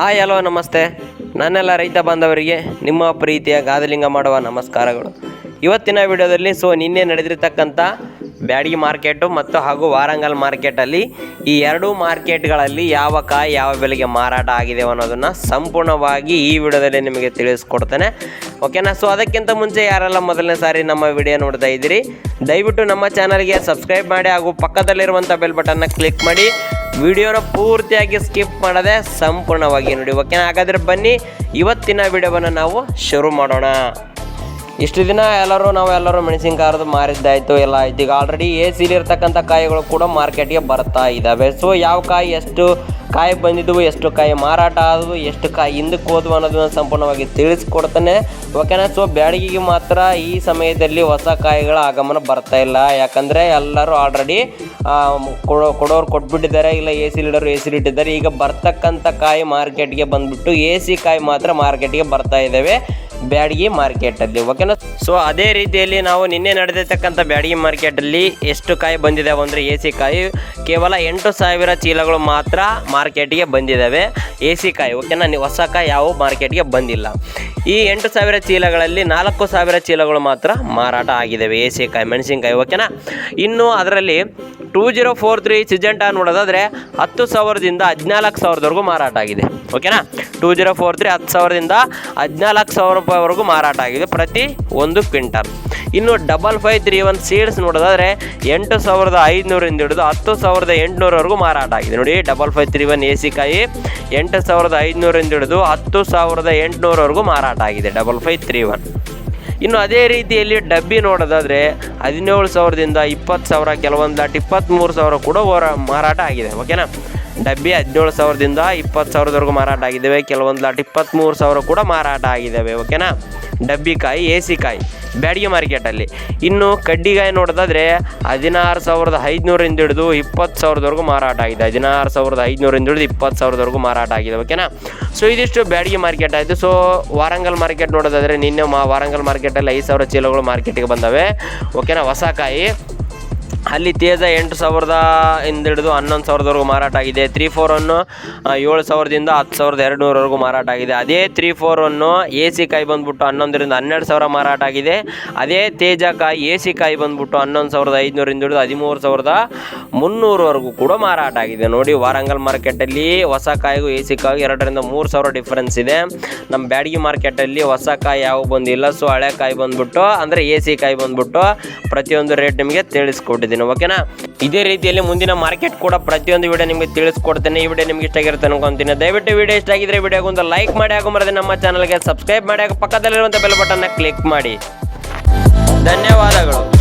Hi, hello, ನಮಸ್ತೆ. ನನ್ನೆಲ್ಲ ರೈತ ಬಾಂಧವರಿಗೆ ನಿಮ್ಮ ಪ್ರೀತಿಯ ಗಾದಲಿಂಗ ಮಾಡುವ ನಮಸ್ಕಾರಗಳು. ಇವತ್ತಿನ ವಿಡಿಯೋದಲ್ಲಿ ಸೊ, ನಿನ್ನೆ ನಡೆದಿರ್ತಕ್ಕಂಥ ಬ್ಯಾಡಗಿ ಮಾರ್ಕೆಟು ಮತ್ತು ಹಾಗೂ ವಾರಂಗಲ್ ಮಾರ್ಕೆಟಲ್ಲಿ ಈ ಎರಡೂ ಮಾರ್ಕೆಟ್ಗಳಲ್ಲಿ ಯಾವ ಕಾಯಿ ಯಾವ ಬೆಲೆಗೆ ಮಾರಾಟ ಆಗಿದೆ ಅನ್ನೋದನ್ನು ಸಂಪೂರ್ಣವಾಗಿ ಈ ವಿಡಿಯೋದಲ್ಲಿ ನಿಮಗೆ ತಿಳಿಸ್ಕೊಡ್ತೇನೆ. ಓಕೆನಾ ಸೊ ಅದಕ್ಕಿಂತ ಮುಂಚೆ ಯಾರೆಲ್ಲ ಮೊದಲನೇ ಸಾರಿ ನಮ್ಮ ವಿಡಿಯೋ ನೋಡ್ತಾ ಇದ್ದೀರಿ, ದಯವಿಟ್ಟು ನಮ್ಮ ಚಾನಲ್ಗೆ ಸಬ್ಸ್ಕ್ರೈಬ್ ಮಾಡಿ ಹಾಗೂ ಪಕ್ಕದಲ್ಲಿರುವಂಥ ಬೆಲ್ ಬಟನ್ನ ಕ್ಲಿಕ್ ಮಾಡಿ. ವಿಡಿಯೋನ ಪೂರ್ತಿಯಾಗಿ ಸ್ಕಿಪ್ ಮಾಡದೆ ಸಂಪೂರ್ಣವಾಗಿ ನೋಡಿ. ಓಕೆನಾ ಹಾಗಾದ್ರೆ ಬನ್ನಿ, ಇವತ್ತಿನ ವಿಡಿಯೋವನ್ನು ನಾವು ಶುರು ಮಾಡೋಣ. ಇಷ್ಟು ದಿನ ಎಲ್ಲರೂ ನಾವು ಎಲ್ಲರೂ ಮೆಣಸಿನ್ಕಾಯ್ದು ಮಾರಿದ್ದಾಯ್ತು, ಎಲ್ಲ ಆಯ್ತು. ಈಗ ಆಲ್ರೆಡಿ ಎ ಸಿಲಿರ್ತಕ್ಕಂಥ ಕಾಯಿಗಳು ಕೂಡ ಮಾರ್ಕೆಟ್ಗೆ ಬರ್ತಾ ಇದ್ದಾವೆ ಸೊ ಯಾವ ಕಾಯಿ ಎಷ್ಟು ಕಾಯಿ ಬಂದಿದ್ವು, ಎಷ್ಟು ಕಾಯಿ ಮಾರಾಟ ಆದವು, ಎಷ್ಟು ಕಾಯಿ ಹಿಂದಕ್ಕೆ ಹೋದ್ವು ಅನ್ನೋದನ್ನ ಸಂಪೂರ್ಣವಾಗಿ ತಿಳಿಸ್ಕೊಡ್ತಾನೆ. ಓಕೆನಾ ಸೊ ಬ್ಯಾಡಗಿಗೆ ಮಾತ್ರ ಈ ಸಮಯದಲ್ಲಿ ಹೊಸ ಕಾಯಿಗಳ ಆಗಮನ ಬರ್ತಾ ಇಲ್ಲ. ಯಾಕಂದರೆ ಎಲ್ಲರೂ ಆಲ್ರೆಡಿ ಕೊಡೋ, ಕೊಡೋರು ಕೊಟ್ಬಿಟ್ಟಿದ್ದಾರೆ. ಇಲ್ಲ A C leader A C ಇಟ್ಟಿದ್ದಾರೆ. ಈಗ ಬರ್ತಕ್ಕಂಥ ಕಾಯಿ ಮಾರ್ಕೆಟ್ಗೆ ಬಂದುಬಿಟ್ಟು ಎ ಸಿ ಕಾಯಿ ಮಾತ್ರ ಮಾರ್ಕೆಟ್ಗೆ ಬರ್ತಾ ಇದ್ದಾವೆ ಬ್ಯಾಡಗಿ ಮಾರ್ಕೆಟಲ್ಲಿ ಓಕೆನಾ ಸೊ ಅದೇ ರೀತಿಯಲ್ಲಿ ನಾವು ನಿನ್ನೆ ನಡೆದಿರ್ತಕ್ಕಂಥ ಬ್ಯಾಡಗಿ ಮಾರ್ಕೆಟಲ್ಲಿ ಎಷ್ಟು ಕಾಯಿ ಬಂದಿದ್ದಾವೆ ಅಂದರೆ ಎ ಕಾಯಿ, ಕೇವಲ ಎಂಟು ಸಾವಿರ ಚೀಲಗಳು ಮಾತ್ರ ಮಾರ್ಕೆಟ್ಗೆ ಬಂದಿದ್ದಾವೆ ಎ ಸಿ ಕಾಯಿ ಓಕೆನಾ ನೀವು ಹೊಸ ಕಾಯಿ ಯಾವ ಮಾರ್ಕೆಟ್ಗೆ ಬಂದಿಲ್ಲ. ಈ ಎಂಟು ಸಾವಿರ ಚೀಲಗಳಲ್ಲಿ ನಾಲ್ಕು ಸಾವಿರ ಚೀಲಗಳು ಮಾತ್ರ ಮಾರಾಟ ಆಗಿದ್ದಾವೆ ಎ ಸಿ ಕಾಯಿ, ಮೆಣಸಿನ್ಕಾಯಿ ಓಕೆನಾ ಇನ್ನು ಅದರಲ್ಲಿ two zero four three Syngenta ನೋಡೋದಾದರೆ ಹತ್ತು ಸಾವಿರದಿಂದ ಹದಿನಾಲ್ಕು ಸಾವಿರದವರೆಗೂ ಮಾರಾಟ ಆಗಿದೆ. ಓಕೆನಾ? ಟೂ ಜೀರೋ ಫೋರ್ ತ್ರೀ ಹತ್ತು ಸಾವಿರದಿಂದ ಹದಿನಾಲ್ಕು ಸಾವಿರ ರೂಪಾಯಿವರೆಗೂ ಮಾರಾಟ ಆಗಿದೆ ಪ್ರತಿ ಒಂದು ಕ್ವಿಂಟಲ್. ಇನ್ನು double five three one seeds ನೋಡೋದಾದರೆ ಎಂಟು ಸಾವಿರದ ಐದುನೂರಿಂದ ಹಿಡಿದು ಹತ್ತು ಸಾವಿರದ ಎಂಟುನೂರವರೆಗೂ ಮಾರಾಟ ಆಗಿದೆ. ನೋಡಿ, double five three one A C ಕಾಯಿ ಎಂಟು ಸಾವಿರದ ಐದುನೂರಿಂದ ಹಿಡಿದು ಹತ್ತು ಸಾವಿರದ ಎಂಟುನೂರವರೆಗೂ ಮಾರಾಟ ಆಗಿದೆ ಡಬಲ್ ಫೈವ್ ತ್ರೀ ಒನ್. ಇನ್ನು ಅದೇ ರೀತಿಯಲ್ಲಿ ಡಬ್ಬಿ ನೋಡೋದಾದರೆ ಹದಿನೇಳು ಸಾವಿರದಿಂದ ಇಪ್ಪತ್ತು ಸಾವಿರ, ಕೆಲವೊಂದು ಲಾಟ್ ಇಪ್ಪತ್ತ್ಮೂರು ಸಾವಿರ ಕೂಡ ಹೊರ ಮಾರಾಟ ಆಗಿದೆ ಓಕೆನಾ ಡಬ್ಬಿ ಹದಿನೇಳು ಸಾವಿರದಿಂದ ಇಪ್ಪತ್ತು ಸಾವಿರದವರೆಗೂ ಮಾರಾಟ ಆಗಿದ್ದಾವೆ. ಕೆಲವೊಂದು ಲಾಟ್ ಇಪ್ಪತ್ತ್ಮೂರು ಸಾವಿರ ಕೂಡ ಮಾರಾಟ ಆಗಿದ್ದಾವೆ, ಓಕೆನಾ? ಡಬ್ಬಿಕಾಯಿ ಏಸಿಕಾಯಿ ಬ್ಯಾಡಿಗೆ ಮಾರ್ಕೆಟಲ್ಲಿ. ಇನ್ನು ಕಡ್ಡಿಗಾಯಿ ನೋಡೋದಾದರೆ ಹದಿನಾರು ಸಾವಿರದ ಐದುನೂರಿಂದ ಹಿಡಿದು ಇಪ್ಪತ್ತು ಸಾವಿರದವರೆಗೂ ಮಾರಾಟ ಆಗಿದೆ. ಹದಿನಾರು ಸಾವಿರದ ಐದುನೂರಿಂದ ಹಿಡಿದು ಇಪ್ಪತ್ತು ಸಾವಿರದವರೆಗೂ ಮಾರಾಟ ಆಗಿದೆ, ಓಕೆನಾ? ಸೊ ಇದಿಷ್ಟು ಬ್ಯಾಡಿಗೆ ಮಾರ್ಕೆಟ್ ಆಯಿತು. ಸೊ ವಾರಂಗಲ್ ಮಾರ್ಕೆಟ್ ನೋಡೋದಾದರೆ ನಿನ್ನೆ ಮಾ, ವಾರಂಗಲ್ ಮಾರ್ಕೆಟಲ್ಲಿ ಐದು ಸಾವಿರ ಚೀಲಗಳು ಮಾರ್ಕೆಟಿಗೆ ಬಂದವೆ, ಓಕೆನಾ? ಹೊಸ ಕಾಯಿ ಅಲ್ಲಿ ತೇಜ ಎಂಟು ಸಾವಿರದ ಇಂದ ಹಿಡಿದು ಹನ್ನೊಂದು ಸಾವಿರದವರೆಗೂ ಮಾರಾಟ ಆಗಿದೆ. ತ್ರೀ ಫೋರ್ ಒನ್ನು ಏಳು ಸಾವಿರದಿಂದ ಹತ್ತು ಸಾವಿರದ ಎರಡು ನೂರವರೆಗೂ ಮಾರಾಟ ಆಗಿದೆ. ಅದೇ three four one A C ಕಾಯಿ ಬಂದ್ಬಿಟ್ಟು ಹನ್ನೊಂದರಿಂದ ಹನ್ನೆರಡು ಸಾವಿರ ಮಾರಾಟ ಆಗಿದೆ. ಅದೇ ತೇಜ ಕಾಯಿ ಎ ಸಿ ಕಾಯಿ ಬಂದ್ಬಿಟ್ಟು ಹನ್ನೊಂದು ಸಾವಿರದ ಐದುನೂರಿಂದ ಹಿಡಿದು ಹದಿಮೂರು ಸಾವಿರದ ಮುನ್ನೂರವರೆಗೂ ಕೂಡ ಮಾರಾಟ ಆಗಿದೆ. ನೋಡಿ, ವಾರಂಗಲ್ ಮಾರ್ಕೆಟಲ್ಲಿ ಹೊಸ ಕಾಯಿಗೂ ಎ ಸಿ ಕಾಯಿ ಎರಡರಿಂದ ಮೂರು ಸಾವಿರ ಡಿಫ್ರೆನ್ಸ್ ಇದೆ. ನಮ್ಮ ಬ್ಯಾಡಗಿ ಮಾರ್ಕೆಟಲ್ಲಿ ಹೊಸ ಕಾಯಿ ಯಾವ ಬಂದಿಲ್ಲ. ಸೊ ಹಳೆ ಕಾಯಿ ಬಂದ್ಬಿಟ್ಟು, ಅಂದರೆ ಎ ಸಿ ಕಾಯಿ ಬಂದ್ಬಿಟ್ಟು ಪ್ರತಿಯೊಂದು ರೇಟ್ ನಿಮಗೆ ತಿಳಿಸ್ಕೊಟ್ಟಿದ್ದೀನಿ. ಓಕೆನಾ ಇದೇ ರೀತಿಯಲ್ಲಿ ಮುಂದಿನ ಮಾರ್ಕೆಟ್ ಕೂಡ ಪ್ರತಿಯೊಂದು ವಿಡಿಯೋ ನಿಮಗೆ ತಿಳಿಸ್ಕೊಡ್ತೇನೆ. ಈ ವಿಡಿಯೋ ನಿಮ್ಗೆ ಇಷ್ಟ ಆಗಿರುತ್ತೆ ಅನ್ಕೊಂತೀನಿ. ದಯವಿಟ್ಟು ವಿಡಿಯೋ ಇಷ್ಟ ಆಗಿದ್ರೆ ವಿಡಿಯೋಗೆ ಒಂದು ಲೈಕ್ ಮಾಡಿ ಹಾಗೂ ಮರದೆ ನಮ್ಮ ಚಾನಲ್ಗೆ ಸಬ್ಸ್ಕ್ರೈಬ್ ಮಾಡಿ ಹಾಗೂ ಪಕ್ಕದಲ್ಲಿರುವಂಥ ಬೆಲ್ ಬಟನ್ನ ಕ್ಲಿಕ್ ಮಾಡಿ. ಧನ್ಯವಾದಗಳು.